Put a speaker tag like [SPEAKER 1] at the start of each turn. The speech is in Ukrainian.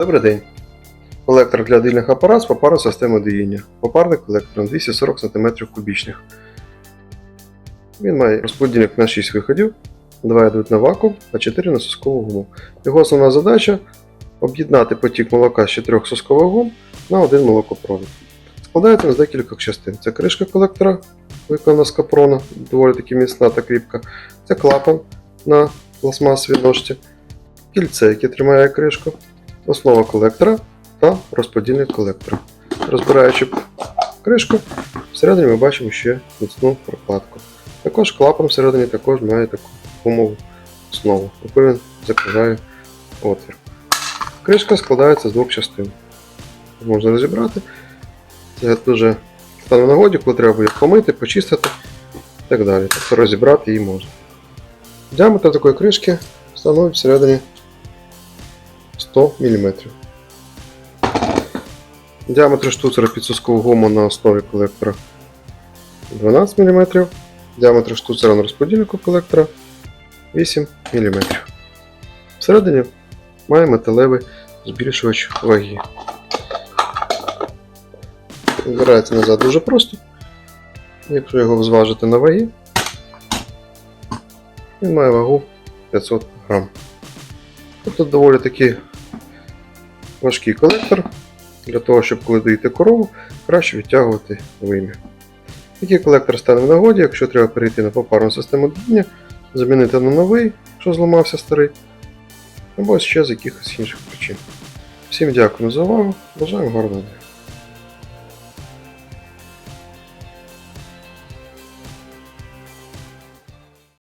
[SPEAKER 1] Добрий день. Колектор для дильних апарат з попарною системою доїння. Попарний колектор на 240 см кубічних. Він має розподільник на 6 виходів, 2 йдуть на вакуум, а 4 на соскову гуму. Його основна задача об'єднати потік молока з 4 соскових гум на один молокопровід. Складається з декількох частин. Це кришка колектора, виконана з капрона, доволі таки міцна та кріпка. Це клапан на пластмасовій ножці, кільце, яке тримає кришку, основа колектора та розподільник колектора. Розбираючи кришку, всередині ми бачимо ще міцну прокладку. Також клапан всередині також має таку гумову основу, яку він закриває отвір. Кришка складається з двох частин. Можна розібрати. Це дуже стане нагоді, коли треба буде помити, почистити і так далі. Тобто розібрати її можна. Діаметр такої кришки становить всередині 100 мм. Діаметр штуцера підсоскового гуму на основі колектора 12 мм. Діаметр штуцера на розподільнику колектора 8 мм. Всередині має металевий збільшувач ваги. Збирається назад дуже просто. Якщо його зважити на ваги, він має вагу 500 грам. Тобто доволі такий важкий колектор для того, щоб коли доїти корову, краще відтягувати вимір. Такий колектор стане в нагоді, якщо треба перейти на попарну систему доїння, замінити на новий, якщо зламався старий, або ще з якихось інших причин. Всім дякую за увагу, бажаємо гарного дня.